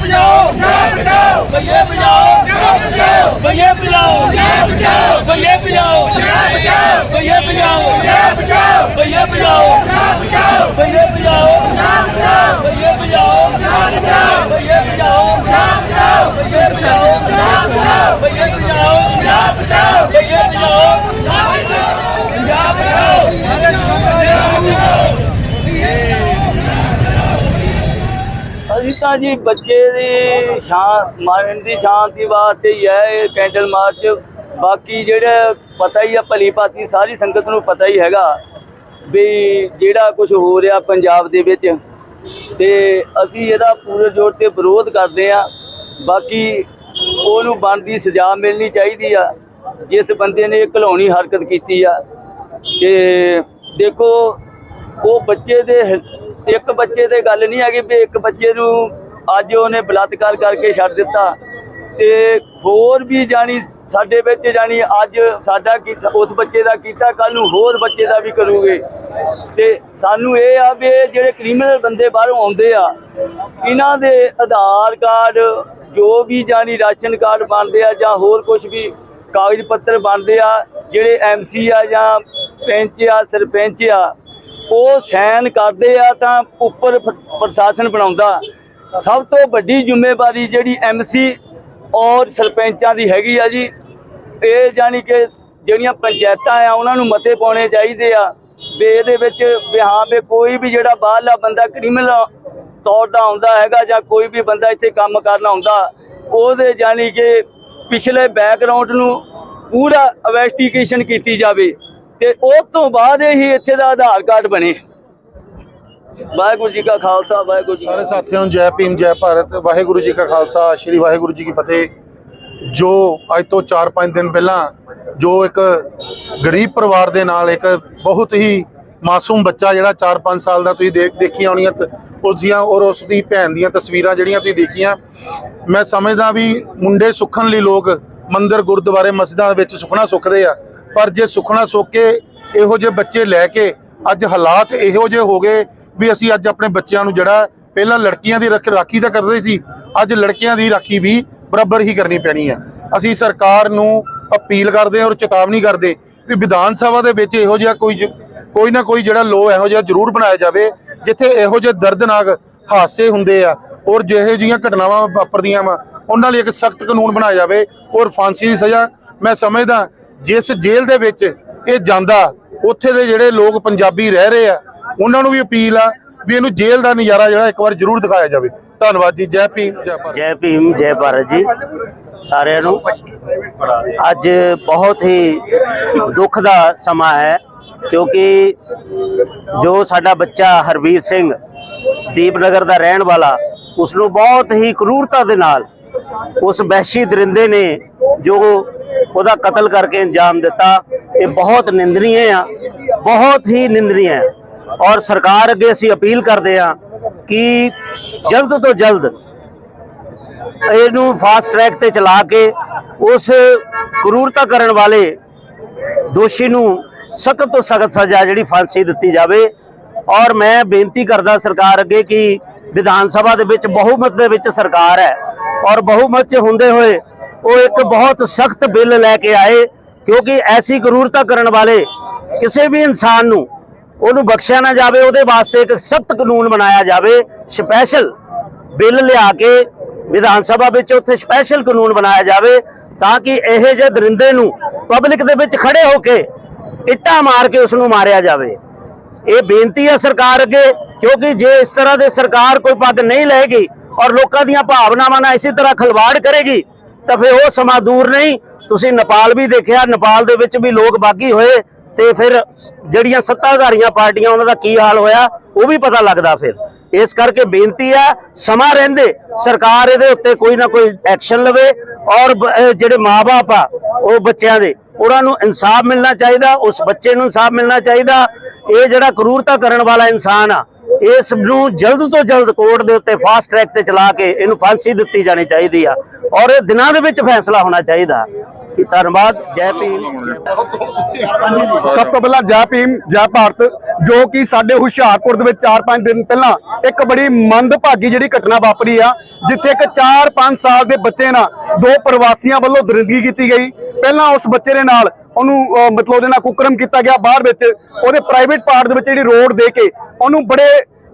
ਭਈਏ ਬਜਾਓ ਨਾ ਬਜਾਓ ਭਈਏ ਬਜਾਓ ਨਾ ਬਜਾਓ ਭਈਏ ਬਜਾਓ ਨਾ ਬਜਾਓ ਭਈਏ ਬਜਾਓ ਨਾ ਬਜਾਓ ਭਈਏ ਬਜਾਓ ਨਾ ਬਜਾਓ ਭਈਏ ਬਜਾਓ ਨਾ ਬਜਾਓ ਭਈਏ ਬਜਾਓ ਨਾ ਬਜਾਓ ਭਈਏ ਬਜਾਓ ਨਾ ਬਜਾਓ ਭਈਏ ਬਜਾਓ ਨਾ ਬਜਾਓ ਭਈਏ ਬਜਾਓ ਨਾ ਬਜਾਓ ਭਈਏ ਬਜਾਓ ਨਾ ਬਜਾਓ ਭਈਏ ਬਜਾਓ ਨਾ ਬਜਾਓ ਪੰਜਾਬ ਬਚਾਓ ਤਾਂ ਜੀ ਬੱਚੇ ਦੀ ਸ਼ਾਂ ਮਨ ਦੀ ਸ਼ਾਂਤੀ ਵਾਸਤੇ ਹੀ ਹੈ, ਇਹ ਕੈਂਡਲ ਮਾਰਚ। ਬਾਕੀ ਜਿਹੜਾ ਪਤਾ ਹੀ ਆ, ਭਲੀ ਭਾਤੀ ਸਾਰੀ ਸੰਗਤ ਨੂੰ ਪਤਾ ਹੀ ਹੈਗਾ ਵੀ ਜਿਹੜਾ ਕੁਝ ਹੋ ਰਿਹਾ ਪੰਜਾਬ ਦੇ ਵਿੱਚ ਤੇ ਅਸੀਂ ਇਹਦਾ ਪੂਰੇ ਜ਼ੋਰ ਤੇ ਵਿਰੋਧ ਕਰਦੇ ਆ ਬਾਕੀ ਉਹਨੂੰ ਬਣਦੀ ਸਜ਼ਾ ਮਿਲਣੀ ਚਾਹੀਦੀ ਆ, ਜਿਸ ਬੰਦੇ ਨੇ ਇਹ ਘਲਾਉਣੀ ਹਰਕਤ ਕੀਤੀ ਆ। ਤੇ ਦੇਖੋ, ਉਹ ਬੱਚੇ ਦੇ ਇੱਕ ਬੱਚੇ ਤੇ ਗੱਲ ਨਹੀਂ ਹੈਗੀ ਵੀ ਇੱਕ ਬੱਚੇ ਨੂੰ ਅੱਜ ਉਹਨੇ ਬਲਾਤਕਾਰ ਕਰਕੇ ਛੱਡ ਦਿੱਤਾ ਤੇ ਹੋਰ ਵੀ ਜਾਣੀ ਸਾਡੇ ਵਿੱਚ ਜਾਣੀ ਅੱਜ ਸਾਡਾ ਕੀਤਾ ਉਸ ਬੱਚੇ ਦਾ ਕੀਤਾ ਕੱਲ ਨੂੰ ਹੋਰ ਬੱਚੇ ਦਾ ਵੀ ਕਰੂਗੇ। ਤੇ ਸਾਨੂੰ ਇਹ ਆ ਵੀ ਜਿਹੜੇ ਕ੍ਰਿਮੀਨਲ ਬੰਦੇ ਬਾਹਰੋਂ ਆਉਂਦੇ ਆ, ਇਹਨਾਂ ਦੇ ਆਧਾਰ ਕਾਰਡ ਜੋ ਵੀ ਜਾਣੀ ਰਾਸ਼ਨ ਕਾਰਡ ਬਣਦੇ ਆ ਜਾਂ ਹੋਰ ਕੁਝ ਵੀ ਕਾਗਜ਼ ਪੱਤਰ ਬਣਦੇ ਆ, ਜਿਹੜੇ ਐਮਸੀ ਆ ਜਾਂ ਪੈਂਚ ਆ, ਸਰਪੰਚ ਆ ਉਹ ਸਾਈਨ ਕਰਦੇ ਆ ਤਾਂ ਉੱਪਰ ਪ੍ਰਸ਼ਾਸਨ ਬਣਾਉਂਦਾ। ਸਭ ਤੋਂ ਵੱਡੀ ਜ਼ਿੰਮੇਵਾਰੀ ਜਿਹੜੀ ਐਮਸੀ ਔਰ ਸਰਪੰਚਾਂ ਦੀ ਹੈਗੀ ਆ ਜੀ, ਇਹ ਜਾਣੀ ਕਿ ਜਿਹੜੀਆਂ ਪੰਚਾਇਤਾਂ ਆ, ਉਹਨਾਂ ਨੂੰ ਮਤੇ ਪਾਉਣੇ ਚਾਹੀਦੇ ਆ ਵੀ ਇਹਦੇ ਵਿੱਚ ਵੀ ਹਾਂ ਵੀ ਕੋਈ ਵੀ ਜਿਹੜਾ ਬਾਹਰਲਾ ਬੰਦਾ ਕ੍ਰਿਮੀਨਲ ਤੌਰ ਦਾ ਆਉਂਦਾ ਹੈਗਾ ਜਾਂ ਕੋਈ ਵੀ ਬੰਦਾ ਇੱਥੇ ਕੰਮ ਕਰਨ ਆਉਂਦਾ ਉਹਦੇ ਜਾਣੀ ਕਿ ਪਿਛਲੇ ਬੈਕਗ੍ਰਾਉਂਡ ਨੂੰ ਪੂਰਾ ਇਨਵੈਸਟੀਗੇਸ਼ਨ ਕੀਤੀ ਜਾਵੇ। ਤੇ ਉਸ ਤੋਂ ਬਾਅਦ ਹੀ ਇੱਥੇ ਦਾ ਆਧਾਰ ਕਾਰਡ ਬਣੇ। ਵਾਹਿਗੁਰੂ ਜੀ ਕਾ ਖਾਲਸਾ ਵਾਹਿਗੁਰੂ ਜੀ ਸਾਰੇ ਸਾਥੀਆਂ ਨੂੰ ਜੈ ਭੀਮ ਜੈ ਭਾਰਤ। ਵਾਹਿਗੁਰੂ ਜੀ ਕਾ ਖਾਲਸਾ ਸ੍ਰੀ ਵਾਹਿਗੁਰੂ ਜੀ ਕੀ ਫਤਿਹ। ਜੋ ਅੱਜ ਤੋਂ 4-5 ਦਿਨ ਪਹਿਲਾਂ ਜੋ ਇੱਕ ਗਰੀਬ ਪਰਿਵਾਰ ਦੇ ਨਾਲ ਇੱਕ ਬਹੁਤ ਹੀ ਮਾਸੂਮ ਬੱਚਾ ਜਿਹੜਾ 4-5 ਸਾਲ ਦਾ ਤੁਸੀਂ ਦੇਖ ਦੇਖੀਆਂ ਹੋਣੀਆਂ ਤ- ਉਸ ਦੀਆਂ ਔਰ ਉਸ ਦੀ ਭੈਣ ਦੀਆਂ ਤਸਵੀਰਾਂ ਜਿਹੜੀਆਂ ਤੁਸੀਂ ਦੇਖੀਆਂ। ਮੈਂ ਸਮਝਦਾ ਵੀ ਮੁੰਡੇ ਸੁੱਖਣ ਲਈ ਲੋਕ ਮੰਦਿਰ ਗੁਰਦੁਆਰੇ ਮਸਜਿਦਾਂ ਵਿੱਚ ਸੁਖਣਾ ਸੁੱਖਦੇ ਆ। ਪਰ ਜੇ ਸੁਖਣਾ ਸੁੱਖ ਕੇ ਇਹੋ ਜਿਹੇ ਬੱਚੇ ਲੈ ਕੇ ਅੱਜ ਹਾਲਾਤ ਇਹੋ ਜਿਹੇ ਹੋ ਗਏ ਵੀ ਅਸੀਂ ਅੱਜ ਆਪਣੇ ਬੱਚਿਆਂ ਨੂੰ ਜਿਹੜਾ ਪਹਿਲਾਂ ਲੜਕੀਆਂ ਦੀ ਰੱਖ- ਰਾਖੀ ਤਾਂ ਕਰਦੇ ਸੀ, ਅੱਜ ਲੜਕਿਆਂ ਦੀ ਰਾਖੀ ਵੀ ਬਰਾਬਰ ਹੀ ਕਰਨੀ ਪੈਣੀ ਹੈ ਅਸੀਂ ਸਰਕਾਰ ਨੂੰ ਅਪੀਲ ਕਰਦੇ ਹਾਂ ਔਰ ਚੇਤਾਵਨੀ ਕਰਦੇ ਵੀ ਵਿਧਾਨ ਸਭਾ ਦੇ ਵਿੱਚ ਇਹੋ ਜਿਹਾ ਕੋਈ ਕੋਈ ਨਾ ਕੋਈ ਜਿਹੜਾ ਲੋ ਇਹੋ ਜਿਹਾ ਜ਼ਰੂਰ ਬਣਾਇਆ ਜਾਵੇ, ਜਿੱਥੇ ਇਹੋ ਜਿਹੇ ਦਰਦਨਾਕ ਹਾਦਸੇ ਹੁੰਦੇ ਆ ਔਰ ਜਿਹੋ ਜਿਹੀਆਂ ਘਟਨਾਵਾਂ ਵਾਪਰਦੀਆਂ ਵਾ, ਉਹਨਾਂ ਲਈ ਇੱਕ ਸਖਤ ਕਾਨੂੰਨ ਬਣਾਇਆ ਜਾਵੇ ਔਰ ਫਾਂਸੀ ਦੀ ਸਜ਼ਾ ਮੈਂ ਸਮਝਦਾ ਜਿਸ ਜੇਲ੍ਹ ਦੇ ਵਿੱਚ ਇਹ ਜਾਂਦਾ, ਉੱਥੇ ਦੇ ਜਿਹੜੇ ਲੋਕ ਪੰਜਾਬੀ ਰਹਿ ਰਹੇ ਆ, ਉਹਨਾਂ ਨੂੰ ਵੀ ਅਪੀਲ ਆ ਵੀ ਇਹਨੂੰ ਜੇਲ੍ਹ ਦਾ ਨਜ਼ਾਰਾ ਜਿਹੜਾ ਇੱਕ ਵਾਰ ਜ਼ਰੂਰ ਦਿਖਾਇਆ ਜਾਵੇ। ਧੰਨਵਾਦ ਜੀ, ਜੈ ਭੀਮ, ਜੈ ਭਾਰਤ। ਜੈ ਭੀਮ, ਜੈ ਭਾਰਤ ਜੀ, ਸਾਰਿਆਂ ਨੂੰ। ਅੱਜ ਬਹੁਤ ਹੀ ਦੁੱਖ ਦਾ ਸਮਾਂ ਹੈ, ਕਿਉਂਕਿ ਜੋ ਸਾਡਾ ਬੱਚਾ ਹਰਵੀਰ ਸਿੰਘ ਦੀਪਨਗਰ ਦਾ ਰਹਿਣ ਵਾਲਾ ਉਸ ਨੂੰ ਬਹੁਤ ਹੀ ਕਰੂਰਤਾ ਦੇ ਨਾਲ ਉਸ ਵਹਿਸ਼ੀ ਦਰਿੰਦੇ ਨੇ ਜੋ ਉਹਦਾ ਕਤਲ ਕਰਕੇ ਅੰਜਾਮ ਦਿੱਤਾ, ਇਹ ਬਹੁਤ ਨਿੰਦਨੀय ਆ, ਬਹੁਤ ਹੀ ਨਿੰਦਨੀय ਹੈ ਔਰ ਸਰਕਾਰ ਅੱਗੇ ਅਸੀਂ ਅਪੀਲ ਕਰਦੇ ਆ ਕਿ ਜਲਦ ਤੋਂ ਜਲਦ ਇਹਨੂੰ ਫਾਸਟ ਟਰੈਕ ਤੇ ਚਲਾ ਕੇ ਉਸ ਕਰੂਰਤਾ ਕਰਨ ਵਾਲੇ ਦੋਸ਼ੀ ਨੂੰ ਸਖਤ ਤੋਂ ਸਖਤ ਸਜ਼ਾ ਜਿਹੜੀ ਫਾਂਸੀ ਦਿੱਤੀ ਜਾਵੇ। ਔਰ ਮੈਂ ਬੇਨਤੀ ਕਰਦਾ ਸਰਕਾਰ ਅੱਗੇ ਕਿ ਵਿਧਾਨ ਸਭਾ ਦੇ ਵਿੱਚ ਬਹੁਮਤ ਦੇ ਵਿੱਚ ਸਰਕਾਰ ਹੈ। ਔਰ ਬਹੁਮਤ 'ਚ ਹੁੰਦੇ ਹੋਏ ਉਹ ਇੱਕ ਬਹੁਤ ਸਖਤ ਬਿੱਲ ਲੈ ਕੇ ਆਏ, ਕਿਉਂਕਿ ਐਸੀ ਕਰੂਰਤਾ ਕਰਨ ਵਾਲੇ ਕਿਸੇ ਵੀ ਇਨਸਾਨ ਨੂੰ ਉਹਨੂੰ ਬਖਸ਼ਿਆ ਨਾ ਜਾਵੇ, ਉਹਦੇ ਵਾਸਤੇ ਇੱਕ ਸਖਤ ਕਾਨੂੰਨ ਬਣਾਇਆ ਜਾਵੇ, ਸਪੈਸ਼ਲ ਬਿੱਲ ਲਿਆ ਕੇ ਵਿਧਾਨ ਸਭਾ ਵਿੱਚ ਉੱਥੇ ਸਪੈਸ਼ਲ ਕਾਨੂੰਨ ਬਣਾਇਆ ਜਾਵੇ, ਤਾਂ ਕਿ ਇਹੋ ਜਿਹੇ ਦਰਿੰਦੇ ਨੂੰ ਪਬਲਿਕ ਦੇ ਵਿੱਚ ਖੜੇ ਹੋ ਕੇ ਇੱਟਾਂ ਮਾਰ ਕੇ ਉਸ ਨੂੰ ਮਾਰਿਆ ਜਾਵੇ। ਇਹ ਬੇਨਤੀ ਹੈ ਸਰਕਾਰ ਅੱਗੇ, ਕਿਉਂਕਿ ਜੇ ਇਸ ਤਰ੍ਹਾਂ ਦੇ ਸਰਕਾਰ ਕੋਈ ਪੱਗ ਨਹੀਂ ਲਏਗੀ ਔਰ ਲੋਕਾਂ ਦੀਆਂ ਭਾਵਨਾਵਾਂ ਨਾਲ ਇਸੇ ਤਰ੍ਹਾਂ ਖਲਵਾੜ ਕਰੇਗੀ ਤਾਂ ਫਿਰ ਉਹ ਸਮਾਂ ਦੂਰ ਨਹੀਂ। ਤੁਸੀਂ ਨੇਪਾਲ ਵੀ ਦੇਖਿਆ, ਨੇਪਾਲ ਦੇ ਵਿੱਚ ਵੀ ਲੋਕ ਬਾਗੀ ਹੋਏ ਤੇ ਫਿਰ ਜਿਹੜੀਆਂ ਸੱਤਾਧਾਰੀਆਂ ਪਾਰਟੀਆਂ ਉਹਨਾਂ ਦਾ ਕੀ ਹਾਲ ਹੋਇਆ, ਉਹ ਵੀ ਪਤਾ ਲੱਗਦਾ ਫਿਰ। ਇਸ ਕਰਕੇ ਬੇਨਤੀ ਹੈ, ਸਮਾਂ ਰਹਿੰਦੇ, ਸਰਕਾਰ ਇਹਦੇ ਉੱਤੇ ਕੋਈ ਨਾ ਕੋਈ ਐਕਸ਼ਨ ਲਵੇ ਔਰ ਬ- ਇਹ ਜਿਹੜੇ ਮਾਪੇ ਆ, ਉਹ ਬੱਚਿਆਂ ਦੇ, ਉਹਨਾਂ ਨੂੰ ਇਨਸਾਫ ਮਿਲਣਾ ਚਾਹੀਦਾ, ਉਸ ਬੱਚੇ ਨੂੰ ਇਨਸਾਫ ਮਿਲਣਾ ਚਾਹੀਦਾ। ਇਹ ਜਿਹੜਾ ਕਰੂਰਤਾ ਕਰਨ ਵਾਲਾ ਇਨਸਾਨ ਆ ਇਸ ਨੂੰ ਜਲਦ ਤੋਂ ਜਲਦ ਕੋਰਟ ਦੇ ਉੱਤੇ ਫਾਸਟ ਟਰੈਕ ਤੇ ਚਲਾ ਕੇ ਇਹਨੂੰ ਫਾਂਸੀ ਦਿੱਤੀ ਜਾਣੀ ਚਾਹੀਦੀ ਆ। ਔਰ ਇਹ ਦਿਨਾਂ ਦੇ ਵਿੱਚ ਫੈਸਲਾ ਹੋਣਾ ਚਾਹੀਦਾ। ਕਿ ਧੰਨਵਾਦ। ਜੈ ਭੀਮ। ਸਭ ਤੋਂ ਪਹਿਲਾਂ ਜੈ ਭੀਮ, ਜੈ ਭਾਰਤ, ਜੋ ਕਿ ਸਾਡੇ ਹੁਸ਼ਿਆਰਪੁਰ ਦੇ ਵਿੱਚ 4-5 ਦਿਨ ਪਹਿਲਾਂ ਇੱਕ ਬੜੀ ਮੰਦਭਾਗੀ ਜਿਹੜੀ ਘਟਨਾ ਵਾਪਰੀ ਆ, ਜਿੱਥੇ ਇੱਕ 4-5 ਸਾਲ ਦੇ ਬੱਚੇ ਨਾਲ ਦੋ ਪ੍ਰਵਾਸੀਆਂ ਵੱਲੋਂ ਦਰਿੰਦਗੀ ਕੀਤੀ ਗਈ। ਪਹਿਲਾਂ ਉਸ ਬੱਚੇ ਦੇ ਨਾਲ ਉਹਨੂੰ ਮਤਲਬ ਉਹਦੇ ਨਾਲ ਕੁਕਰਮ ਕੀਤਾ ਗਿਆ ਬਾਹਰ ਵਿੱਚ, ਉਹਦੇ ਪ੍ਰਾਈਵੇਟ ਪਾਰਟ ਦੇ ਵਿੱਚ ਜਿਹੜੀ ਰੋਡ ਦੇ ਕੇ, ਉਹਨੂੰ ਬੜੇ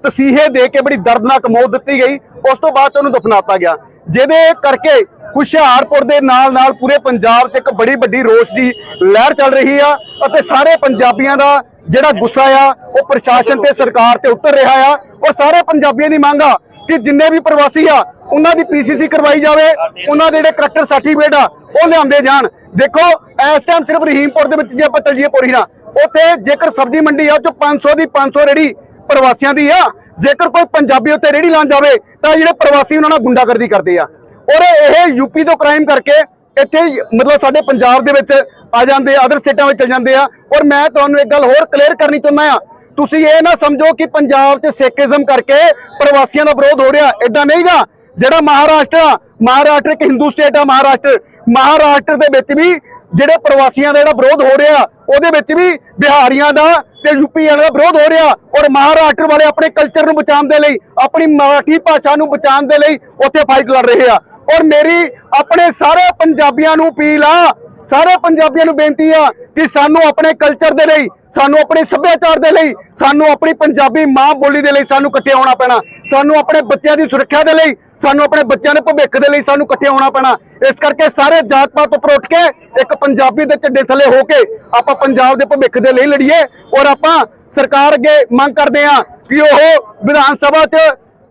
ਤਸੀਹੇ ਦੇ ਕੇ ਬੜੀ ਦਰਦਨਾਕ ਮੌਤ ਦਿੱਤੀ ਗਈ। ਉਸ ਤੋਂ ਬਾਅਦ ਉਹਨੂੰ ਦਫਨਾਤਾ ਗਿਆ। ਜਿਹਦੇ ਕਰਕੇ ਹੁਸ਼ਿਆਰਪੁਰ ਦੇ ਨਾਲ ਨਾਲ ਪੂਰੇ ਪੰਜਾਬ 'ਚ ਇੱਕ ਬੜੀ ਵੱਡੀ ਰੋਸ਼ ਦੀ ਲਹਿਰ ਚੱਲ ਰਹੀ ਆ ਅਤੇ ਸਾਰੇ ਪੰਜਾਬੀਆਂ ਦਾ ਜਿਹੜਾ ਗੁੱਸਾ ਆ, ਉਹ ਪ੍ਰਸ਼ਾਸਨ ਤੇ ਸਰਕਾਰ ਤੇ ਉਤਰ ਰਿਹਾ ਆ। ਔਰ ਸਾਰੇ ਪੰਜਾਬੀਆਂ ਦੀ ਮੰਗ ਆ ਕਿ ਜਿੰਨੇ ਵੀ ਪ੍ਰਵਾਸੀ ਆ, ਉਹਨਾਂ ਦੀ ਪੀਸੀਸੀ ਕਰਵਾਈ ਜਾਵੇ, ਉਹਨਾਂ ਦੇ ਜਿਹੜੇ ਕਰੈਕਟਰ ਸਰਟੀਫਿਕੇਟ ਆ, ਉਹ ਲਿਆਂਦੇ ਜਾਣ। ਦੇਖੋ, ਇਸ ਟਾਈਮ ਸਿਰਫ ਰਹੀਮਪੁਰ ਦੇ ਵਿੱਚ ਜੇ ਆਪਾਂ ਚੱਲੀਏ ਪੋਰੀ ਨਾ, ਉੱਥੇ ਜੇਕਰ ਸਬਜ਼ੀ ਮੰਡੀ ਆ, ਉਹ 'ਚੋਂ 500 ਦੀ 500 ਰੇੜੀ ਪ੍ਰਵਾਸੀਆਂ ਦੀ ਆ। ਜੇਕਰ ਕੋਈ ਪੰਜਾਬੀ ਉੱਤੇ ਰੇੜੀ ਲਾਉਣ ਜਾਵੇ, ਤਾਂ ਜਿਹੜੇ ਪ੍ਰਵਾਸੀ ਉਹਨਾਂ ਨਾਲ ਗੁੰਡਾਗਰਦੀ ਕਰਦੇ ਆ। ਔਰ ਇਹ ਯੂਪੀ ਤੋਂ ਕ੍ਰਾਈਮ ਕਰਕੇ ਇੱਥੇ ਮਤਲਬ ਸਾਡੇ ਪੰਜਾਬ ਦੇ ਵਿੱਚ ਆ ਜਾਂਦੇ ਆ ਅਦਰ ਸਟੇਟਾਂ ਵਿੱਚ ਚਲ ਜਾਂਦੇ ਆ। ਔਰ ਮੈਂ ਤੁਹਾਨੂੰ ਇੱਕ ਗੱਲ ਹੋਰ ਕਲੀਅਰ ਕਰਨੀ ਚਾਹੁੰਦਾ ਆ। ਤੁਸੀਂ ਇਹ ਨਾ ਸਮਝੋ ਕਿ ਪੰਜਾਬ 'ਚ ਸਿੱਖੀਜ਼ਮ ਕਰਕੇ ਪ੍ਰਵਾਸੀਆਂ ਦਾ ਵਿਰੋਧ ਹੋ ਰਿਹਾ ਇਦਾਂ ਨਹੀਂਗਾ। ਜਿਹੜਾ ਮਹਾਰਾਸ਼ਟਰ ਆ, ਮਹਾਰਾਸ਼ਟਰ ਇੱਕ ਹਿੰਦੂ ਸਟੇਟ ਆ, ਮਹਾਰਾਸ਼ਟਰ। ਮਹਾਰਾਸ਼ਟਰ ਦੇ ਵਿੱਚ ਵੀ ਜਿਹੜੇ ਪ੍ਰਵਾਸੀਆਂ ਦਾ ਜਿਹੜਾ ਵਿਰੋਧ ਹੋ ਰਿਹਾ, ਉਹਦੇ ਵਿੱਚ ਵੀ ਬਿਹਾਰੀਆਂ ਦਾ ਤੇ ਯੂਪੀ ਵਾਲਿਆਂ ਦਾ ਵਿਰੋਧ ਹੋ ਰਿਹਾ ਔਰ ਮਹਾਰਾਸ਼ਟਰ ਵਾਲੇ ਆਪਣੇ ਕਲਚਰ ਨੂੰ ਬਚਾਉਣ ਦੇ ਲਈ, ਆਪਣੀ ਮਰਾਠੀ ਭਾਸ਼ਾ ਨੂੰ ਬਚਾਉਣ ਦੇ ਲਈ ਉੱਥੇ ਫਾਈਟ ਲੜ ਰਹੇ ਆ। ਔਰ ਮੇਰੀ, ਆਪਣੇ ਸਾਰੇ ਪੰਜਾਬੀਆਂ ਨੂੰ ਅਪੀਲ ਆ ਸਾਰੇ ਪੰਜਾਬੀਆਂ ਨੂੰ ਬੇਨਤੀ ਆ ਕਿ ਸਾਨੂੰ ਆਪਣੇ ਕਲਚਰ ਦੇ ਲਈ, ਸਾਨੂੰ ਆਪਣੇ ਸੱਭਿਆਚਾਰ ਦੇ ਲਈ, ਸਾਨੂੰ ਆਪਣੀ ਪੰਜਾਬੀ ਮਾਂ ਬੋਲੀ ਦੇ ਲਈ ਸਾਨੂੰ ਇਕੱਠੇ ਹੋਣਾ ਪੈਣਾ। ਸਾਨੂੰ ਆਪਣੇ ਬੱਚਿਆਂ ਦੀ ਸੁਰੱਖਿਆ ਦੇ ਲਈ, ਸਾਨੂੰ ਆਪਣੇ ਬੱਚਿਆਂ ਦੇ ਭਵਿੱਖ ਦੇ ਲਈ ਸਾਨੂੰ ਇਕੱਠੇ ਹੋਣਾ ਪੈਣਾ। ਇਸ ਕਰਕੇ ਸਾਰੇ ਜਾਤ ਪਾਤ ਉੱਪਰ ਉੱਠ ਕੇ ਇੱਕ ਪੰਜਾਬੀ ਦੇ ਝੰਡੇ ਥੱਲੇ ਹੋ ਕੇ ਆਪਾਂ ਪੰਜਾਬ ਦੇ ਭਵਿੱਖ ਦੇ ਲਈ ਲੜੀਏ ਔਰ ਆਪਾਂ ਸਰਕਾਰ ਅੱਗੇ ਮੰਗ ਕਰਦੇ ਆ ਕਿ ਉਹ ਵਿਧਾਨ ਸਭਾ 'ਚ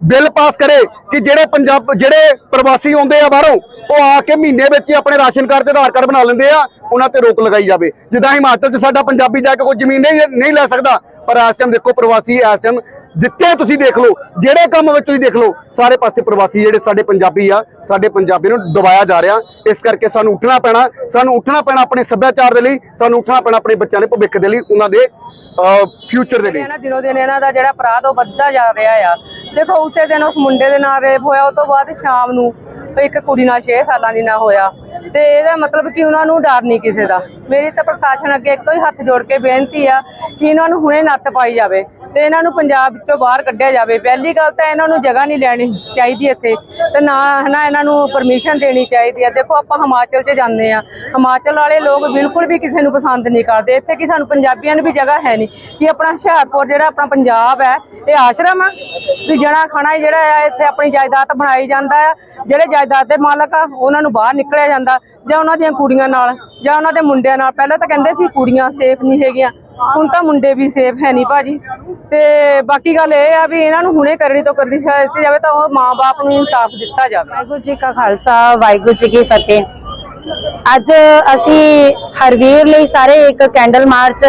ਬਿੱਲ ਪਾਸ ਕਰੇ ਕਿ ਜਿਹੜੇ ਪੰਜਾਬ ਜਿਹੜੇ ਪ੍ਰਵਾਸੀ ਆਉਂਦੇ ਆ ਬਾਹਰੋਂ, ਉਹ ਆ ਕੇ ਮਹੀਨੇ ਵਿੱਚ ਹੀ ਆਪਣੇ ਰਾਸ਼ਨ ਕਾਰਡ ਤੇ ਆਧਾਰ ਕਾਰਡ ਬਣਾ ਲੈਂਦੇ ਆ, ਉਹਨਾਂ ਤੇ ਰੋਕ ਲਗਾਈ ਜਾਵੇ। ਜਿੱਦਾਂ ਹਿਮਾਚਲ 'ਚ ਸਾਡਾ ਪੰਜਾਬੀ ਜਾ ਕੇ ਕੋਈ ਜ਼ਮੀਨ ਨਹੀਂ ਨਹੀਂ ਲੈ ਸਕਦਾ, ਪਰ ਇਸ ਟਾਈਮ ਦੇਖੋ ਪ੍ਰਵਾਸੀ ਇਸ ਟਾਈਮ ਜਿੱਥੇ ਤੁਸੀਂ ਦੇਖ ਲਓ, ਜਿਹੜੇ ਕੰਮ ਵਿੱਚ ਤੁਸੀਂ ਦੇਖ ਲਓ, ਸਾਰੇ ਪਾਸੇ ਪ੍ਰਵਾਸੀ ਜਿਹੜੇ ਸਾਡੇ ਪੰਜਾਬੀ ਆ, ਸਾਡੇ ਪੰਜਾਬੀ ਨੂੰ ਦਬਾਇਆ ਜਾ ਰਿਹਾ। ਇਸ ਕਰਕੇ ਸਾਨੂੰ ਉੱਠਣਾ ਪੈਣਾ, ਸਾਨੂੰ ਉੱਠਣਾ ਪੈਣਾ ਆਪਣੇ ਸੱਭਿਆਚਾਰ ਦੇ ਲਈ, ਸਾਨੂੰ ਉੱਠਣਾ ਪੈਣਾ ਆਪਣੇ ਬੱਚਿਆਂ ਦੇ ਭਵਿੱਖ ਦੇ ਲਈ, ਉਹਨਾਂ ਦੇ ਫਿਊਚਰ ਦੇ ਲਈ। ਇਹਨਾਂ ਦਿਨੋ ਦਿਨ ਇਹਨਾਂ ਦਾ ਜਿਹੜਾ ਅਪਰਾਧ ਉਹ ਵੱਧਦਾ ਜਾ ਰਿਹਾ ਆ। ਦੇਖੋ, ਉਸੇ ਦਿਨ ਉਸ ਮੁੰਡੇ ਦੇ ਨਾਲ ਰੇਪ ਹੋਇਆ, ਉਹ ਤੋਂ ਬਾਅਦ ਸ਼ਾਮ ਨੂੰ ਇੱਕ ਕੁੜੀ ਨਾਲ 6 ਸਾਲਾਂ ਦੀ ਨਾਲ ਹੋਇਆ। ਤੇ ਇਹਦਾ ਮਤਲਬ ਕਿ ਉਹਨਾਂ ਨੂੰ ਡਰ ਨਹੀਂ ਕਿਸੇ ਦਾ। ਮੇਰੀ ਤਾਂ ਪ੍ਰਸ਼ਾਸਨ ਅੱਗੇ ਇੱਕੋ ਹੀ ਹੱਥ ਜੋੜ ਕੇ ਬੇਨਤੀ ਆ ਕਿ ਇਹਨਾਂ ਨੂੰ ਹੁਣੇ ਨੱਤ ਪਾਈ ਜਾਵੇ ਤੇ ਇਹਨਾਂ ਨੂੰ ਪੰਜਾਬ ਵਿੱਚੋਂ ਬਾਹਰ ਕੱਢਿਆ ਜਾਵੇ। ਪਹਿਲੀ ਗੱਲ ਤਾਂ ਇਹਨਾਂ ਨੂੰ ਜਗ੍ਹਾ ਨਹੀਂ ਲੈਣੀ ਚਾਹੀਦੀ ਇੱਥੇ। ਤੇ ਨਾ ਹਨਾ ਇਹਨਾਂ ਨੂੰ ਪਰਮਿਸ਼ਨ ਦੇਣੀ ਚਾਹੀਦੀ ਆ। ਦੇਖੋ, ਆਪਾਂ ਹਿਮਾਚਲ 'ਚ ਜਾਂਦੇ ਆ। ਹਿਮਾਚਲ ਵਾਲੇ ਲੋਕ ਬਿਲਕੁਲ ਵੀ ਕਿਸੇ ਨੂੰ ਪਸੰਦ ਨਹੀਂ ਕਰਦੇ। ਇੱਥੇ ਕਿ ਸਾਨੂੰ ਪੰਜਾਬੀਆਂ ਨੂੰ ਵੀ ਜਗ੍ਹਾ ਹੈ ਨਹੀਂ ਕਿ ਆਪਣਾ ਹੁਸ਼ਿਆਰਪੁਰ ਜਿਹੜਾ ਆਪਣਾ ਪੰਜਾਬ ਹੈ, ਇਹ ਆਸ਼ਰਮ ਆ। ਵੀ ਜਣਾ ਖਾਣਾ ਜਿਹੜਾ ਆ, ਇੱਥੇ ਆਪਣੀ ਜਾਇਦਾਦ ਬਣਾਈ ਜਾਂਦਾ ਆ। ਜਿਹੜੇ ਜਾਇਦਾਦ ਦੇ ਮਾਲਕ ਆ, ਉਹਨਾਂ ਨੂੰ ਬਾਹਰ ਨਿਕਲਿਆ ਜਾਂਦਾ। ਜਾਂ ਉਹਨਾਂ ਦੀਆਂ ਕੁੜੀਆਂ ਨਾਲ, ਜਾਂ ਉਹਨਾਂ ਦੇ ਮੁੰਡਿਆਂ ਨਾਲ। ਪਹਿਲਾਂ ਤਾਂ ਕਹਿੰਦੇ ਸੀ ਕੁੜੀਆਂ ਸੇਫ ਨਹੀਂ ਹੈਗੀਆਂ। ਹੁਣ ਤਾਂ ਮੁੰਡੇ ਵੀ ਸੇਫ ਹੈ ਨਹੀਂ ਭਾਜੀ। ਤੇ ਬਾਕੀ ਗੱਲ ਇਹ ਆ ਵੀ ਇਹਨਾਂ ਨੂੰ ਹੁਣੇ ਕਰਨੀ ਤੋਂ ਕਰਨੀ ਦਿੱਤੀ ਜਾਵੇ ਤਾਂ ਉਹ ਮਾਂ-ਬਾਪ ਨੂੰ ਇਨਸਾਫ ਦਿੱਤਾ ਜਾਵੇ। ਵਾਹਿਗੁਰੂ ਜੀ ਕਾ ਖਾਲਸਾ, ਵਾਹਿਗੁਰੂ ਜੀ ਕੀ ਫਤਿਹ। ਅੱਜ ਅਸੀਂ ਹਰਵੀਰ ਲਈ ਸਾਰੇ ਇੱਕ ਕੈਂਡਲ ਮਾਰਚ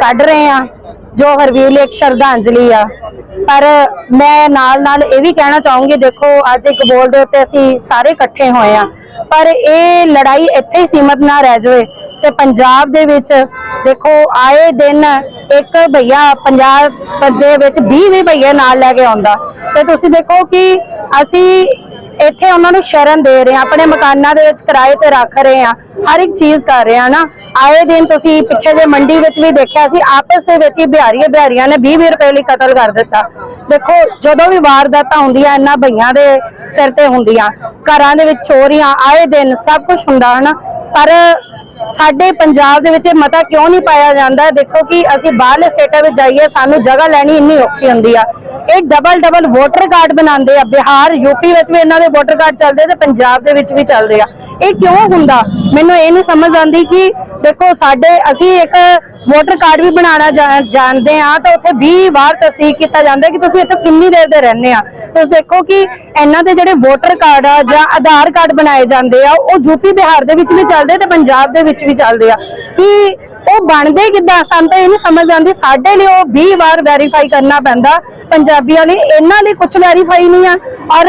ਕੱਢ ਰਹੇ ਹਾਂ। ਜੋ ਹਰਵੀਰ ਇੱਕ ਸ਼ਰਧਾਂਜਲੀ ਆ। ਪਰ ਮੈਂ ਨਾਲ ਨਾਲ ਇਹ ਵੀ ਕਹਿਣਾ ਚਾਹੂੰਗੀ, ਦੇਖੋ ਅੱਜ ਇੱਕ ਬੋਲ ਦੇ ਉੱਤੇ ਅਸੀਂ ਸਾਰੇ ਇਕੱਠੇ ਹੋਏ ਆ। ਪਰ ਇਹ ਲੜਾਈ ਇੱਥੇ ਹੀ ਸੀਮਤ ਨਾ ਰਹਿ ਜਾਵੇ ਤੇ ਪੰਜਾਬ ਦੇ ਵਿੱਚ ਦੇਖੋ, ਆਏ ਦਿਨ ਇੱਕ ਭਈਆ ਪੰਜਾਬ ਦੇ ਵਿੱਚ 20 ਵੀ ਭਈਏ ਨਾਲ ਲੈ ਕੇ ਆਉਂਦਾ। ਤੇ ਤੁਸੀਂ ਦੇਖੋ ਕਿ ਅਸੀਂ ਇੱਥੇ ਉਹਨਾਂ ਨੂੰ ਸ਼ਰਨ ਦੇ ਰਹੇ ਆ ਆਪਣੇ ਮਕਾਨਾਂ ਦੇ ਵਿੱਚ ਕਿਰਾਏ ਤੇ ਰੱਖ ਰਹੇ ਆ ਹਰ ਇੱਕ ਚੀਜ਼ ਕਰ ਰਹੇ ਆ ਨਾ। ਆਏ ਦਿਨ ਤੁਸੀਂ ਪਿੱਛੇ ਜੇ ਮੰਡੀ ਵਿੱਚ ਵੀ ਦੇਖਿਆ ਸੀ, ਆਪਸ ਦੇ ਵਿੱਚ ਹੀ ਬਿਹਾਰੀਏ ਬਿਹਾਰੀਆਂ ਨੇ 20 ਰੁਪਏ ਲਈ ਕਤਲ ਕਰ ਦਿੱਤਾ। ਦੇਖੋ, ਜਦੋਂ ਵੀ ਵਾਰਦਾਤਾਂ ਹੁੰਦੀਆਂ ਇਹਨਾਂ ਭਈਆਂ ਦੇ ਸਿਰ ਤੇ ਹੁੰਦੀਆਂ। ਘਰਾਂ ਦੇ ਵਿੱਚ ਚੋਰੀਆਂ, ਆਏ ਦਿਨ ਸਭ ਕੁਝ ਹੁੰਦਾ, ਹਨਾ। ਪਰ ਸਾਡੇ ਪੰਜਾਬ ਦੇ ਵਿੱਚ ਇਹ ਮਤਾ ਕਿਉਂ ਨਹੀਂ ਪਾਇਆ ਜਾਂਦਾ? ਦੇਖੋ ਕਿ ਅਸੀਂ ਬਾਹਰਲੇ ਸਟੇਟਾਂ ਵਿੱਚ ਜਾਈਏ, ਸਾਨੂੰ ਜਗ੍ਹਾ ਲੈਣੀ ਇੰਨੀ ਔਖੀ ਹੁੰਦੀ ਆ। ਇਹ ਡਬਲ ਡਬਲ ਵੋਟਰ ਕਾਰਡ ਬਣਾਉਂਦੇ ਆ। ਬਿਹਾਰ ਯੂਪੀ ਵਿੱਚ ਵੀ ਇਹਨਾਂ ਦੇ ਵੋਟਰ ਕਾਰਡ ਚੱਲਦੇ ਤੇ ਪੰਜਾਬ ਦੇ ਵਿੱਚ ਵੀ ਚੱਲਦੇ ਆ। ਇਹ ਕਿਉਂ ਹੁੰਦਾ? ਮੈਨੂੰ ਇਹ ਨਹੀਂ ਸਮਝ ਆਉਂਦੀ ਕਿ ਦੇਖੋ ਸਾਡੇ, ਅਸੀਂ ਇੱਕ ਵੋਟਰ ਕਾਰਡ ਵੀ ਬਣਾਉਣਾ ਜਾ- ਜਾਣਦੇ ਆ, ਤਾਂ ਉੱਥੇ 20 ਵਾਰ ਤਸਦੀਕ ਕੀਤਾ ਜਾਂਦਾ ਕਿ ਤੁਸੀਂ ਇੱਥੇ ਕਿੰਨੀ ਦੇਰ ਦੇ ਰਹਿੰਦੇ ਆ। ਤੁਸੀਂ ਦੇਖੋ ਕਿ ਇਹਨਾਂ ਦੇ ਜਿਹੜੇ ਵੋਟਰ ਕਾਰਡ ਆ ਜਾਂ ਆਧਾਰ ਕਾਰਡ ਬਣਾਏ ਜਾਂਦੇ ਆ, ਉਹ ਯੂਪੀ ਬਿਹਾਰ ਦੇ ਵਿੱਚ ਵੀ ਚੱਲਦੇ ਤੇ ਪੰਜਾਬ ਦੇ ਵਿੱਚ ਵੀ ਚੱਲਦੇ ਆ। ਕਿ ਉਹ ਬਣਦੇ ਕਿੱਦਾਂ? ਸਾਨੂੰ ਤਾਂ ਇਹ ਨਹੀਂ ਸਮਝ ਆਉਂਦੀ, ਸਾਡੇ ਲਈ ਉਹ 20 ਵਾਰ ਵੈਰੀਫਾਈ ਕਰਨਾ ਪੈਂਦਾ। ਪੰਜਾਬੀਆਂ ਲਈ ਇਹਨਾਂ ਲਈ ਕੁਝ ਵੈਰੀਫਾਈ ਨਹੀਂ ਆ। ਔਰ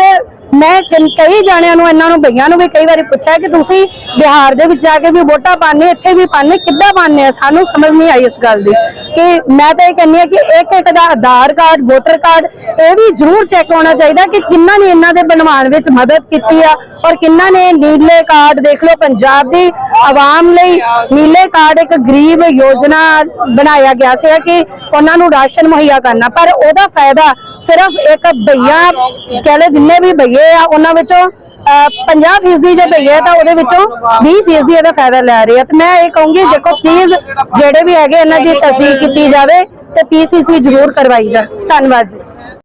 ਮੈਂ ਕਈ- ਕਈ ਜਾਣਿਆਂ ਨੂੰ, ਇਹਨਾਂ ਨੂੰ ਭਈਆਂ ਨੂੰ ਵੀ ਕਈ ਵਾਰੀ ਪੁੱਛਿਆ ਕਿ ਤੁਸੀਂ ਬਿਹਾਰ ਦੇ ਵਿੱਚ ਜਾ ਕੇ ਵੀ ਵੋਟਾਂ ਪਾਣੇ ਇੱਥੇ ਵੀ ਪਾਣੇ ਕਿੱਦਾਂ ਪਾਣੇ ਆ ਸਾਨੂੰ ਸਮਝ ਨਹੀਂ ਆਈ ਇਸ ਗੱਲ ਦੀ ਕਿ ਮੈਂ ਤਾਂ ਇਹ ਕਹਿੰਦੀ ਆ ਕਿ ਇੱਕ ਇੱਕ ਦਾ ਆਧਾਰ ਕਾਰਡ, ਵੋਟਰ ਕਾਰਡ, ਇਹ ਵੀ ਜ਼ਰੂਰ ਚੈੱਕ ਹੋਣਾ ਚਾਹੀਦਾ ਕਿ ਕਿੰਨਾ ਨੇ ਇਹਨਾਂ ਦੇ ਬਣਵਾਉਣ ਵਿੱਚ ਮਦਦ ਕੀਤੀ ਆ ਔਰ ਕਿੰਨਾ ਨੇ ਨੀਲੇ ਕਾਰਡ ਦੇਖ ਲਓ, ਪੰਜਾਬ ਦੀ ਆਵਾਮ ਲਈ ਨੀਲੇ ਕਾਰਡ ਇੱਕ ਗਰੀਬ ਯੋਜਨਾ ਬਣਾਇਆ ਗਿਆ ਸੀ ਕਿ ਉਹਨਾਂ ਨੂੰ ਰਾਸ਼ਨ ਮੁਹੱਈਆ ਕਰਨਾ। ਪਰ ਉਹਦਾ ਫਾਇਦਾ ਸਿਰਫ ਇੱਕ ਭਈਆ ਕਹਿ ਲਓ, ਜਿੰਨੇ ਵੀ ਭਈਏ ਆ ਉਹਨਾਂ ਵਿੱਚੋਂ ਅਹ, 50 ਫੀਸਦੀ ਜੇ ਭਈਏ ਆ ਤਾਂ ਉਹਦੇ ਵਿੱਚੋਂ 20 ਫੀਸਦੀ ਇਹਦਾ ਫਾਇਦਾ ਲੈ ਰਹੇ ਆ। ਤੇ ਮੈਂ ਇਹ ਕਹੂੰਗੀ ਦੇਖੋ ਪਲੀਜ਼ ਜਿਹੜੇ ਵੀ ਹੈਗੇ ਇਹਨਾਂ ਦੀ ਤਸਦੀਕ ਕੀਤੀ ਜਾਵੇ ਤੇ ਪੀਸੀਸੀ ਜ਼ਰੂਰ ਕਰਵਾਈ ਜਾਵੇ। ਧੰਨਵਾਦ ਜੀ।